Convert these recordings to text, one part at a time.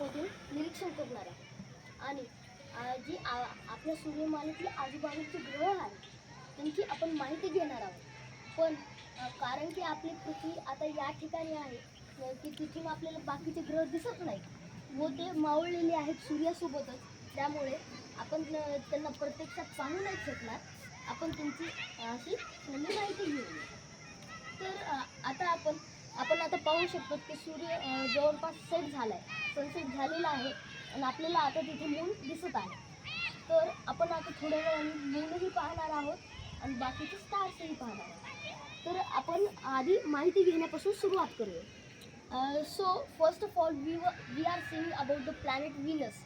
मधून निरीक्षण करणार आहे. आणि जी आपल्या सूर्यमालेतली आजूबाजूचे ग्रह आहेत त्यांची आपण माहिती घेणार आहोत. पण कारण की आपली पृथ्वी आता या ठिकाणी आहे की तिथून आपल्याला बाकीचे ग्रह दिसत नाही व ते मावळलेले आहेत सूर्यासोबतच. त्यामुळे आपण त्यांना प्रत्यक्षात पाहू नाही शकणार. आपण त्यांची अशी माहिती घेऊया तर आता आपण आपण आता पाहू शकतो की सूर्य जवळपास सेट झाला आहे सनसेट झालेला आहे आणि आपल्याला आता तिथे मूल दिसत आहे. तर आपण आता थोड्या वेळाने मूलही पाहणार आहोत आणि बाकीचे स्टार्सही पाहणार आहोत. तर आपण आधी माहिती घेण्यापासून सुरुवात करूया. So first of all we we are seeing about the planet Venus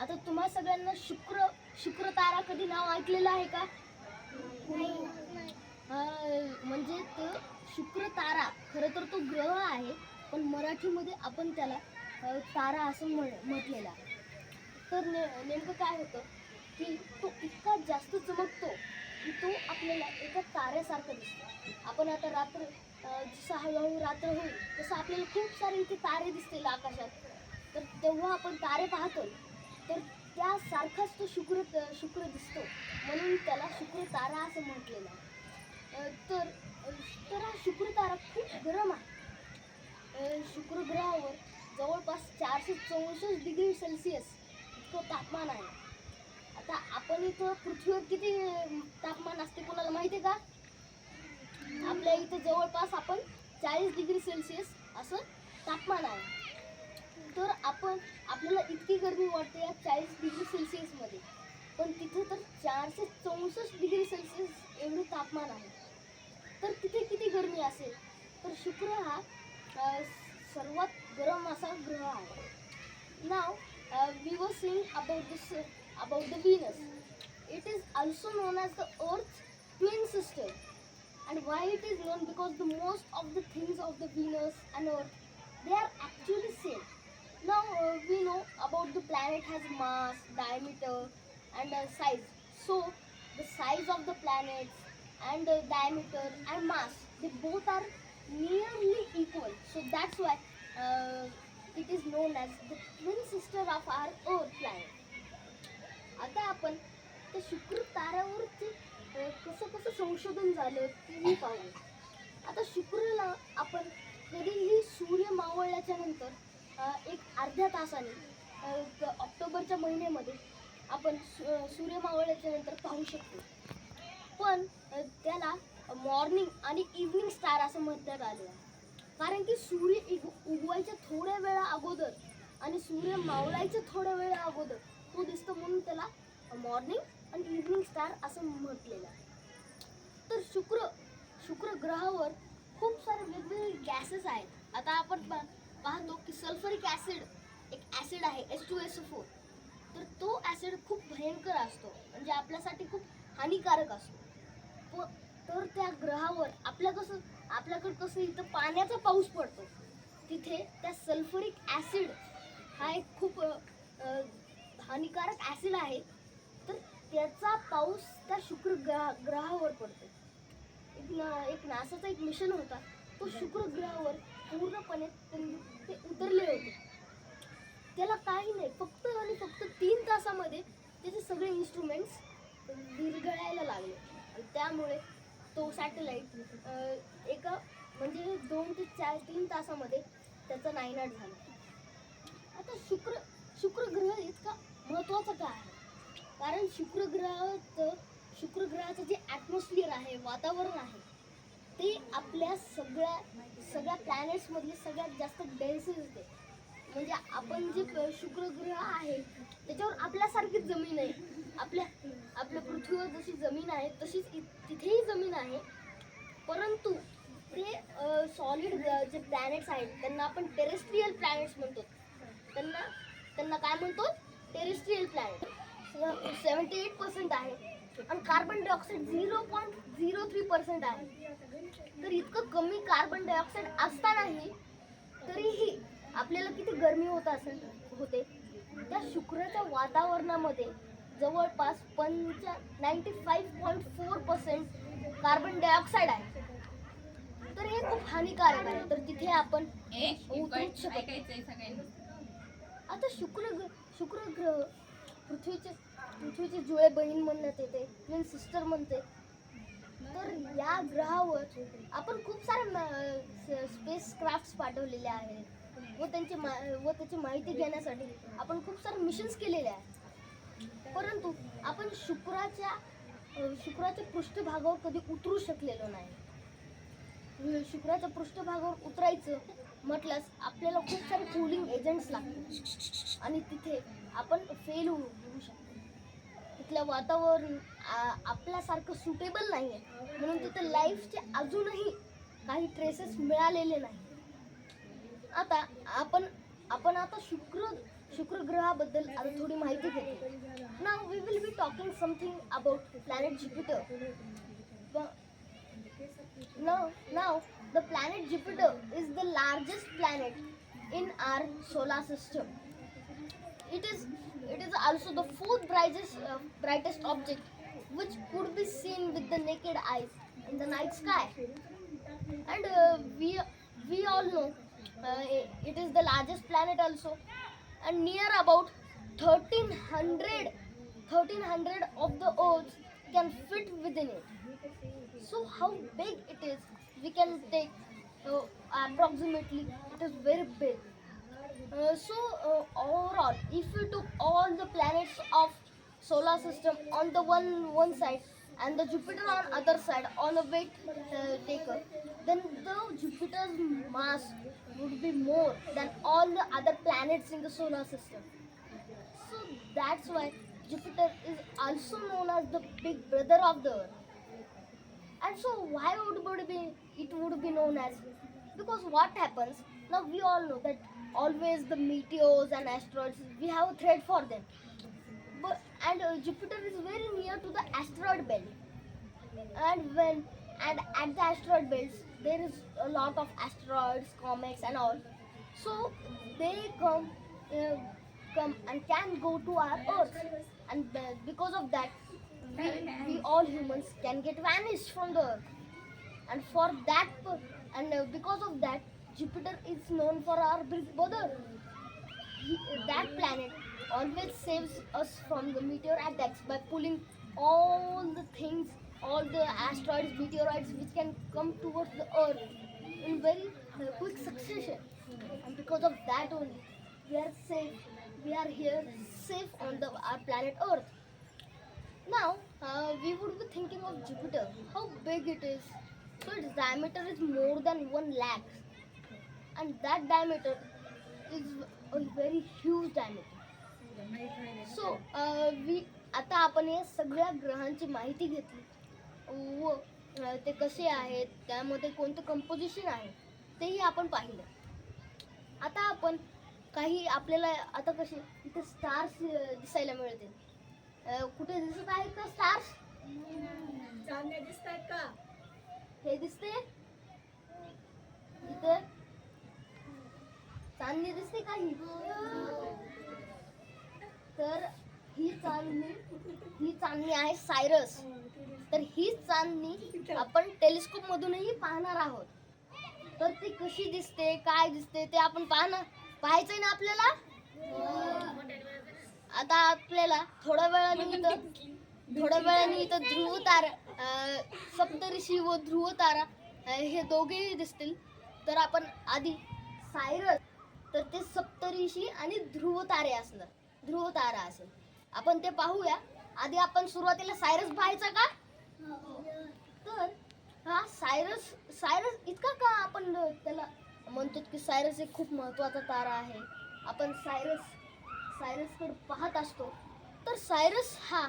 आता तुम्हा सगळ्यांना शुक्र शुक्र तारा कधी नाव ऐकलेलं आहे का? अं, म्हणजे तो शुक्र तारा खरं तर तो ग्रह आहे पण मराठीमध्ये आपण त्याला तारा असं म्हण म्हटलेला तर ने नेमकं काय होतं की तो इतका जास्त चमकतो की तो आपल्याला एका ताऱ्यासारखा दिसतो. आपण आता रात्र जसं हळूहळू रात्र होईल तसं आपल्याला खूप सारे इथे तारे दिसतील आकाशात. तर तेव्हा आपण तारे पाहतो तर त्यासारखाच तो शुक्र शुक्र दिसतो. म्हणून त्याला शुक्र तारा असं म्हटलेलं आहे. तर तर हा शुक्र तारा खूप गरम आहे. शुक्रग्रहावर शुक्र ग्रहावर जवळपास चारशे चौसष्ट डिग्री सेल्सिअस इतकं तापमान आहे. आता आपण इथं पृथ्वीवर किती तापमान असते कोणाला माहिती आहे का? आपल्या इथं जवळपास आपण चाळीस डिग्री सेल्सिअस असं तापमान आहे. तर आपण आपल्याला इतकी गरमी वाटते या चाळीस डिग्री सेल्सिअसमध्ये. पण तिथे तर चारशे चौसष्ट डिग्री सेल्सिअस एवढं तापमान आहे. तर तिथे किती गरमी असेल? तर शुक्र हा सर्वात गरम असा ग्रह आहे. Now we was seeing about the about the Venus it is also known as the Earth twin system and why it is known because the most of the things of the Venus and Earth they are actually same now we know about the planet has mass diameter and size so the size of the planets and the diameter and mass they both are nearly equal. So that's why uh, it is known as the twin sister of our Earth planet. आता आपण त्या शुक्र ताऱ्यावरती कसं कसं संशोधन झालं तेही पाहू आता शुक्रला आपण कधीही सूर्य मावळल्याच्या नंतर एक अर्ध्या तासाने ऑक्टोबरच्या महिन्यामध्ये आपण सूर्य मावळल्याच्या नंतर पाहू शकतो पण त्याला मॉर्निंग आणि इव्हनिंग स्टार असं म्हणण्यात आलं. आहे कारण की सूर्य इग उगवायच्या थोड्या वेळा अगोदर आणि सूर्य मावळायच्या थोड्या वेळा अगोदर तो दिसतो म्हणून त्याला मॉर्निंग आणि इव्हनिंग स्टार असं म्हटलेलं आहे. तर शुक्र शुक्र ग्रहावर खूप सारे वेगवेगळे गॅसेस आहेत. आता आपण पाहतो की सल्फरिक ॲसिड एक ॲसिड आहे एस टू एस फोर तर तो ॲसिड खूप भयंकर असतो. म्हणजे आपल्यासाठी खूप हानिकारक असतो. व तर त्या ग्रहावर आपल्या कसं आपल्याकडं कसं इथं पाण्याचा पाऊस पडतो. तिथे त्या सल्फरिक ॲसिड हा एक खूप हानिकारक ॲसिड आहे. तर त्याचा पाऊस त्या शुक्र ग्रहा ग्रहावर पडतो. एक ना एक नासाचा एक मिशन होता. तो शुक्र ग्रहावर पूर्णपणे ते- ते उतरले होते. त्याला काही नाही फक्त आणि फक्त तीन तासामध्ये त्याचे सगळे इन्स्ट्रुमेंट्स विरघळायला लागले. त्यामुळे तो सॅटेलाईट एका म्हणजे दोन ते चार तीन तासामध्ये त्याचा नायनाट झाला. आता शुक्र शुक्र ग्रह इतका महत्त्वाचा का आहे? कारण शुक्र ग्रहाचं शुक्र ग्रहाचं जे ॲटमॉस्फिअर आहे वातावरण आहे ते आपल्या सगळ्या सगळ्या प्लॅनेट्समधले सगळ्यात जास्त डेन्सेस होते म्हणजे आपण जे शुक्रग्रह शुक्र ग्रह आहे त्याच्यावर आपल्यासारखीच जमीन आहे. आपल्या आपल्या पृथ्वीवर जशी जमीन आहे तशीच इ- तिथेही जमीन आहे. परंतु ते सॉलिड जे प्लॅनेट्स आहेत त्यांना आपण टेरेस्ट्रियल प्लॅनेट्स म्हणतो. त्यांना त्यांना काय म्हणतो? Terrestrial planet seventy eight percent आहे. आणि carbon dioxide zero point zero three percent आहे. तर इतकं कमी कार्बन डायऑक्साईड असतानाही तरीही आपल्याला किती गरमी होत असेल होते? त्या शुक्राच्या वातावरणामध्ये जवळपास पंचा ninety five point four percent carbon dioxide आहे. तर हे खूप हानिकारक आहे. तर तिथे आपण उतरूच शकत आता शुक्र शुक्र ग्रह पृथ्वीचे पृथ्वीची जुळे बहीण म्हणण्यात येते. ट्विन सिस्टर म्हणते. तर या ग्रहावर आपण खूप सारे स्पेस क्राफ्ट्स पाठवलेले आहेत. व त्यांची मा व त्याची माहिती घेण्यासाठी आपण खूप सारे मिशन्स केलेले आहेत. परंतु आपण शुक्राच्या शुक्राच्या पृष्ठभागावर कधी उतरू शकलेलो नाही. शुक्राच्या पृष्ठभागावर उतरायचं म्हटल्यास आपल्याला खूप सारे कूलिंग एजंट्स लागतात आणि तिथे आपण फेल होऊ होऊ शकतो. तिथलं वातावरण आपल्यासारखं सुटेबल नाही आहे म्हणून तिथे लाईफचे अजूनही काही ट्रेसेस मिळालेले नाही. आता आपण आपण आता शुक्र शुक्र ग्रहाबद्दल आता थोडी माहिती घेतो नाव we will be talking something about planet Jupiter now now the planet jupiter is the largest planet in our solar system it is it is also the fourth brightest uh, brightest object which could be seen with the naked eyes in the night sky and uh, we we all know uh, it- it is the largest planet also and near about 1300 1300 of the earth can fit within it. So how big it is we can take uh, approximately it is very big. Uh, so uh, overall if we took all the planets of solar system on the one one side and the jupiter on other side all of it uh, taker. Then the jupiter's mass would be more than all the other planets in the solar system. So that's why jupiter is also known as the big brother of the earth. And so why would would be it would be known as? Because what happens now we all know that always the meteors and asteroids we have a threat for them and uh, jupiter is very near to the asteroid belt. And when and at the asteroid belts there is a lot of asteroids comets and all. So they come uh, come and can go to our earth. And uh, because of that we, we all humans can get vanished from the earth. And for that and uh, because of that jupiter is known for our brother he, that planet always saves us from the meteor attacks by pulling all the things all the asteroids meteorites which can come towards the earth in very quick succession. And because of that only we are safe. We are here safe on the our planet earth. Now, uh, we would be thinking of Jupiter, how big it is. So, its diameter is more than 1 lakh, and that diameter is a very huge diameter. So, uh, we आता आपण या सगळ्या ग्रहांची माहिती घेतली. व ते कसे आहेत त्यामध्ये कोणतं कंपोजिशन आहे तेही आपण पाहिलं. आता आपण काही आपल्याला आता कसे इथे स्टार्स दिसायला मिळते अ, कुठे दिसत आहेत का स्टार्स चांगले दिसत आहेत का? हे दिसते? इथे? चांदणी दिसते का ही तर ही चांदणी ही चांदणी आहे सायरस. तर ही चांदणी आपण टेलिस्कोप मधूनही पाहणार आहोत. तर ती कशी दिसते काय दिसते ते आपण पाहणार पाहायचंय ना आपल्याला? आता आपल्याला थोड्या वेळाने इथं थोड्या वेळाने इथं ध्रुव तारा सप्तऋषी व ध्रुव तारा हे दोघेही दिसतील. तर आपण आधी सायरस तर ते सप्तऋषी आणि ध्रुव तारे असणार. ध्रुव तारा असेल. आपण ते पाहूया. आधी आपण सुरुवातीला सायरस पाहायचा का? तर हा सायरस सायरस इतका का आपण त्याला म्हणतो की सायरस एक खूप महत्त्वाचा तारा आहे. आपण सायरस सायरसकडे पाहत असतो. तर सायरस हा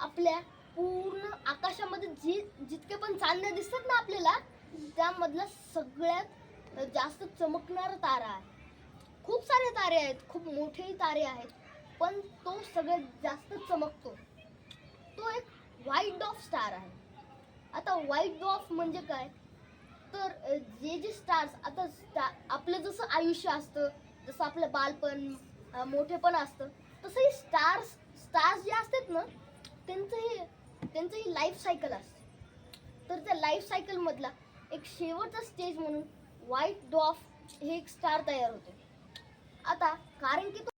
आपल्या पूर्ण आकाशामध्ये जी जितके पण चांदण्या दिसतात ना आपल्याला त्यामधला सगळ्यात जास्त चमकणारा तारा आहे. खूप सारे तारे आहेत खूप मोठेही तारे आहेत. पण तो सगळ्यात जास्त चमकतो. तो एक व्हाईट डॉफ स्टार आहे. आता व्हाईट डॉफ म्हणजे काय? तर जे जे स्टार्स आता स्टा आपलं जसं आयुष्य असतं जसं आपलं बालपण मोठेपण असतं तसंही स्टार्स स्टार्स जे असतात ना त्यांचंही त्यांचंही लाईफ सायकल असते. तर त्या लाईफ सायकलमधला एक शेवटचा स्टेज म्हणून व्हाईट डॉफ हे एक स्टार तयार होते. आता कारण की तो